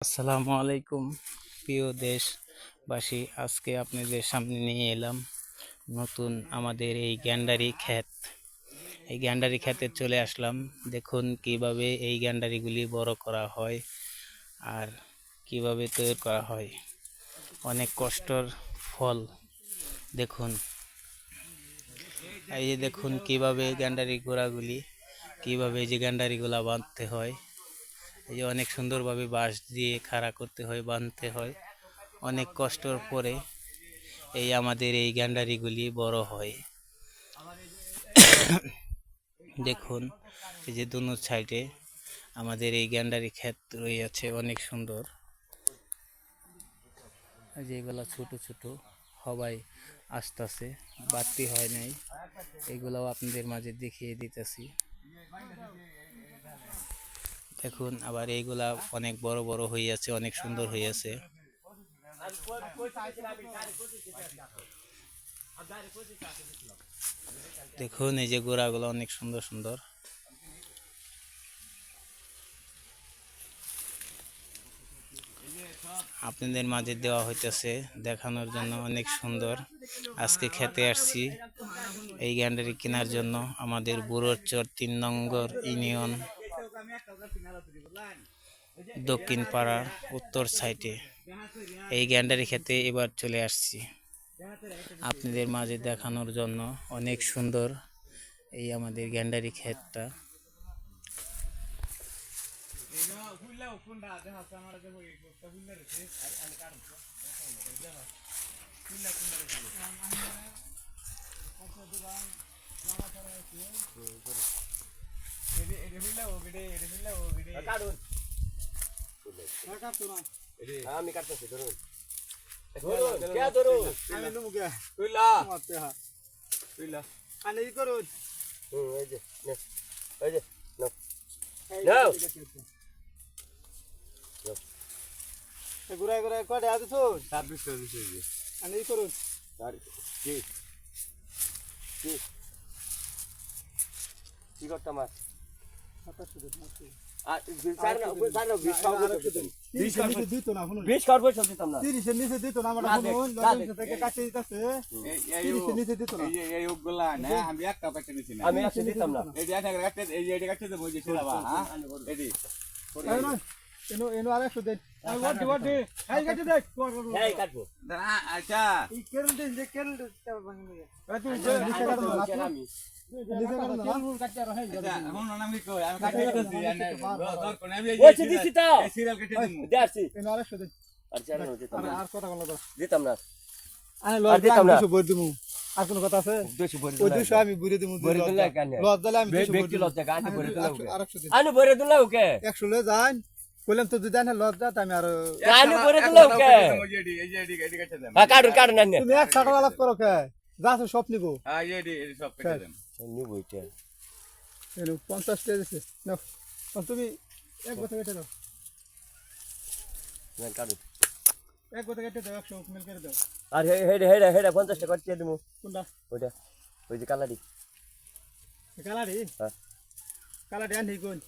আসসালামু আলাইকুম, প্রিয় দেশবাসী। আজকে আপনাদের সামনে নিয়ে এলাম নতুন আমাদের এই গ্যান্ডারি খ্যাত এই গ্যান্ডারি ক্ষেতে চলে আসলাম। দেখুন কীভাবে এই গ্যান্ডারিগুলি বড় করা হয় আর কীভাবে তৈরি করা হয়। অনেক কষ্টর ফল। দেখুন। এই যে দেখুন কীভাবে গ্যান্ডারি গোড়াগুলি, কীভাবে এই যে গ্যান্ডারিগুলা বাঁধতে হয়। এই যে অনেক সুন্দরভাবে বাঁশ দিয়ে খাড়া করতে হয়, বাঁধতে হয়। অনেক কষ্টর পরে এই আমাদের এই গ্যান্ডারিগুলি বড় হয়। দেখুন, এই যে দুনো সাইডে আমাদের এই গ্যান্ডারি ক্ষেত রয়েছে, অনেক সুন্দর। যেগুলো ছোট ছোট, সবাই আসতেছে, বাড়তি হয় নাই। এগুলাও আপনাদের মাঝে দেখিয়ে দিতেছি। দেখুন আবার এইগুলা অনেক বড় বড় হইয়াছে, অনেক সুন্দর হইয়াছে। দেখুন, এই যে গোড়াগুলো অনেক সুন্দর সুন্দর। আপনাদের মাঝে দেওয়া হইতেছে, দেখানোর জন্য অনেক সুন্দর। আজকে খেতে আসছি এই গ্যান্ডারি কেনার জন্য। আমাদের বুড়োর চর তিন নম্বর ইউনিয়ন। দক্ষিণ পাড়া উত্তর সাইডে। এই গ্যান্ডারি খেতে এবার চলে আসছি। আপনাদের মাঝে দেখানোর জন্য অনেক সুন্দর এই আমাদের গ্যান্ডারি ক্ষেতটা। আমি কাটতেছি ধরুন। কে ধরুন। আমি নেব কে? তুইলা। মারতে হা তুইলা। আনে ই করুন হুম এই যে নে, এই যে নাও। নাও। ঘুরাই ঘুরাই কটে আছে শুন ছাব্বিশ ই করুন কি করতাম আর? আমি একটা কাটতে নিছি না আমি একশো দিতাম না এই যে একটা এই যে এটা কাটতে দেবো যে ছিলাবা হ্যাঁ এডি এনো এনো আর একশো দেন এই ওয়াট ওয়াট এই কাটে দেখ হ্যাঁ কাটবো আচ্ছা এই কেরল দেন যে কেরল চাল ভাঙি নিয়ে হ্যাঁ, নিচে কাটে আমি আচ্ছা দিতাম না আর কোনো কথা আছে ওই দুশো আমি বুড়ে আমি আমি দিলাম একশো লে যান কইলাম তো আমি আর দিলাম হ্যাঁ কাটুন কাটুন তুমি এক আলাপ করো কে যা আছে সব নিবো হ্যাঁ এই এডি এডি সব কেটে দেন নিব এটা। পঞ্চাশ টাকা দিছে। নাও তুমি এক কথা কেটে দাও। না কাটুন এক কথা কেটে দাও একশো মিল করে দাও। আর হে হে হে হে পঞ্চাশ টাকা দিয়ে দেবো কোনটা? ওইটা ওই যে কালারি। কালারি? হ্যাঁ। কালারি আর নেই কোন?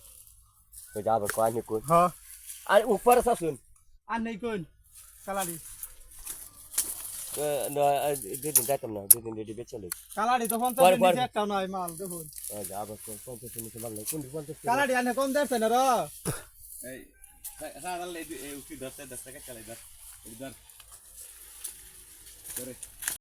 ওই যে আবার কয় কোন? হ্যাঁ। আর উপরে শাসুন আর নেই কোন? কালারি। দুই দিন যাইতাম না দুই দিন রেডি বেচে লই। কালারি তো পঞ্চাশ পরে, পরে। নিচে একটাও নাই মাল দেখুন। যে আবার কয় পঞ্চাশ নিচে মারলে কোন পঞ্চাশ টাকা? কালারি আনে কম দেখছে না র? এই সাদা এই উঠি ধরতে টাকা চালাই ধর ধর। করে